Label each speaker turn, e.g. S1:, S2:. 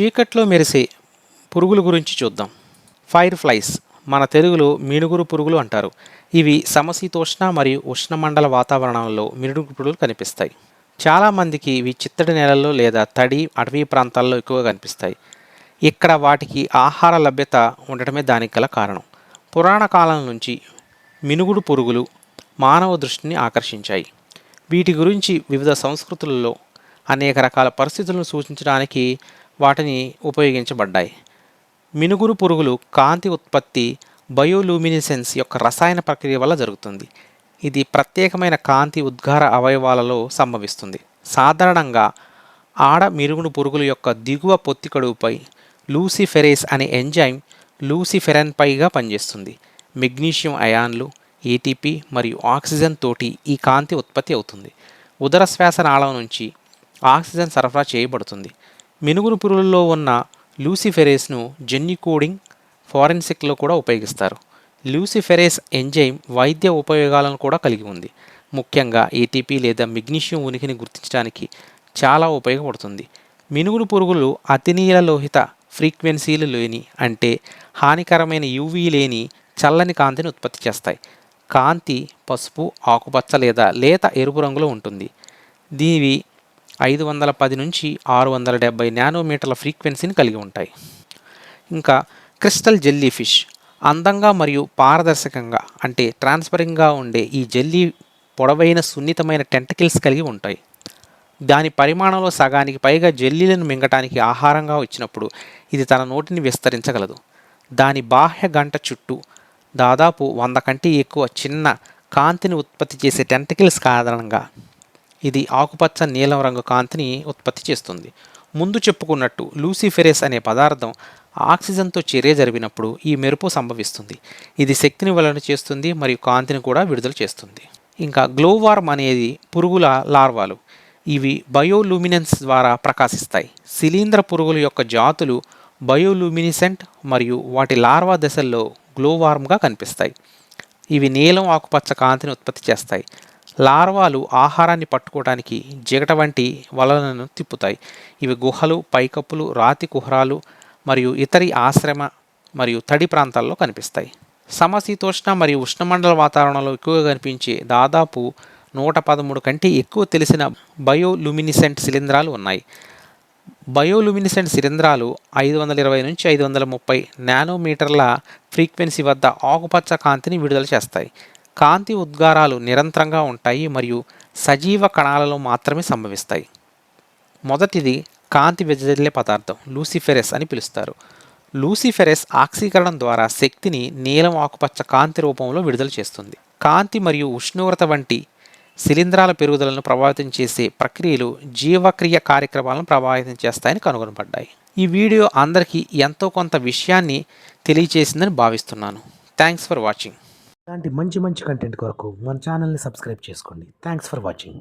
S1: చీకట్లో మెరిసే పురుగుల గురించి చూద్దాం. ఫైర్ ఫ్లైస్ మన తెలుగులో మినుగురు పురుగులు అంటారు. ఇవి సమశీతోష్ణ మరియు ఉష్ణమండల వాతావరణంలో మినుగురు పురుగులు కనిపిస్తాయి. చాలామందికి ఇవి చిత్తడి నేలల్లో లేదా తడి అటవీ ప్రాంతాల్లో ఎక్కువగా కనిపిస్తాయి. ఇక్కడ వాటికి ఆహార లభ్యత ఉండటమే దానికి గల కారణం. పురాణ కాలం నుంచి మినుగుడు పురుగులు మానవ దృష్టిని ఆకర్షించాయి. వీటి గురించి వివిధ సంస్కృతులలో అనేక రకాల పరిస్థితులను సూచించడానికి వాటిని ఉపయోగించబడ్డాయి. మినుగురు పురుగులు కాంతి ఉత్పత్తి బయోలూమినిసెన్స్ యొక్క రసాయన ప్రక్రియ వల్ల జరుగుతుంది. ఇది ప్రత్యేకమైన కాంతి ఉద్గార అవయవాలలో సంభవిస్తుంది. సాధారణంగా ఆడ మిరుగుడు పురుగుల యొక్క దిగువ పొత్తికడుపుపై లూసిఫెరేస్ అనే ఎంజైమ్ లూసిఫెరన్పైగా పనిచేస్తుంది. మెగ్నీషియం అయాన్లు ఏటీపీ మరియు ఆక్సిజన్ తోటి ఈ కాంతి ఉత్పత్తి అవుతుంది. ఉదర శ్వాస నాళం నుంచి ఆక్సిజన్ సరఫరా చేయబడుతుంది. మినుగురు పురుగుల్లో ఉన్న లూసిఫెరేస్ను జెన్యుకోడింగ్ ఫారెన్సిక్లో కూడా ఉపయోగిస్తారు. లూసిఫెరేస్ ఎంజైమ్ వైద్య ఉపయోగాలను కూడా కలిగి ఉంది. ముఖ్యంగా ఏటీపీ లేదా మెగ్నీషియం ఉనికిని గుర్తించడానికి చాలా ఉపయోగపడుతుంది. మినుగురు పురుగులు అతినీల లోహిత ఫ్రీక్వెన్సీలు లేని అంటే హానికరమైన యూవీ లేని చల్లని కాంతిని ఉత్పత్తి చేస్తాయి. కాంతి పసుపు ఆకుపచ్చ లేదా లేత ఎరుపు రంగులో ఉంటుంది. దీనివి ఐదు వందల పది నుంచి ఆరు వందల డెబ్బై నానోమీటర్ల ఫ్రీక్వెన్సీని కలిగి ఉంటాయి. ఇంకా క్రిస్టల్ జెల్లీ ఫిష్ అందంగా మరియు పారదర్శకంగా అంటే ట్రాన్స్పరింగ్గా ఉండే ఈ జెల్లీ పొడవైన సున్నితమైన టెంటకిల్స్ కలిగి ఉంటాయి. దాని పరిమాణంలో సగానికి పైగా జెల్లీలను మింగటానికి ఆహారంగా వచ్చినప్పుడు ఇది తన నోటిని విస్తరించగలదు. దాని బాహ్య గంట చుట్టూ దాదాపు వంద కంటే ఎక్కువ చిన్న కాంతిని ఉత్పత్తి చేసే టెంటకిల్స్ కారణంగా ఇది ఆకుపచ్చ నీలం రంగు కాంతిని ఉత్పత్తి చేస్తుంది. ముందు చెప్పుకున్నట్టు లూసిఫెరెస్ అనే పదార్థం ఆక్సిజన్తో చర్య జరిపినప్పుడు ఈ మెరుపు సంభవిస్తుంది. ఇది శక్తిని వలన చేస్తుంది మరియు కాంతిని కూడా విడుదల చేస్తుంది. ఇంకా గ్లోవార్మ్ అనేది పురుగుల లార్వాలు. ఇవి బయోలూమినెన్స్ ద్వారా ప్రకాశిస్తాయి. శిలీంద్ర పురుగుల యొక్క జాతులు బయోలూమినిసెంట్ మరియు వాటి లార్వా దశల్లో గ్లోవార్మ్గా కనిపిస్తాయి. ఇవి నీలం ఆకుపచ్చ కాంతిని ఉత్పత్తి చేస్తాయి. లార్వాలు ఆహారాన్ని పట్టుకోవడానికి జిగట వంటి వలలను తిప్పుతాయి. ఇవి గుహలు పైకప్పులు రాతి కుహరాలు మరియు ఇతరి ఆశ్రమ మరియు తడి ప్రాంతాల్లో కనిపిస్తాయి. సమశీతోష్ణ మరియు ఉష్ణమండల వాతావరణంలో ఎక్కువగా కనిపించే దాదాపు నూట పదమూడు కంటే ఎక్కువ తెలిసిన బయోలుమినిసెంట్ శిలీంధ్రాలు ఉన్నాయి. బయోలుమినిసెంట్ శిలీంధ్రాలు ఐదు వందల ఇరవై నుంచి ఐదు వందల ముప్పై నానోమీటర్ల ఫ్రీక్వెన్సీ వద్ద ఆకుపచ్చ కాంతిని విడుదల చేస్తాయి. కాంతి ఉద్గారాలు నిరంతరంగా ఉంటాయి మరియు సజీవ కణాలలో మాత్రమే సంభవిస్తాయి. మొదటిది కాంతి వెదజల్లే పదార్థం లూసిఫెరెస్ అని పిలుస్తారు. లూసిఫెరెస్ ఆక్సీకరణం ద్వారా శక్తిని నీలం ఆకుపచ్చ కాంతి రూపంలో విడుదల చేస్తుంది. కాంతి మరియు ఉష్ణోగ్రత వంటి శిలీంధ్రాల పెరుగుదలను ప్రభావితం చేసే ప్రక్రియలు జీవక్రియ కార్యక్రమాలను ప్రభావితం చేస్తాయని కనుగొనబడ్డాయి. ఈ వీడియో అందరికీ ఎంతో కొంత విషయాన్ని తెలియచేసిందని భావిస్తున్నాను. Thanks for watching.
S2: ఇలాంటి మంచి మంచి కంటెంట్ కొరకు మన ఛానల్ని సబ్స్క్రైబ్ చేసుకోండి. Thanks for watching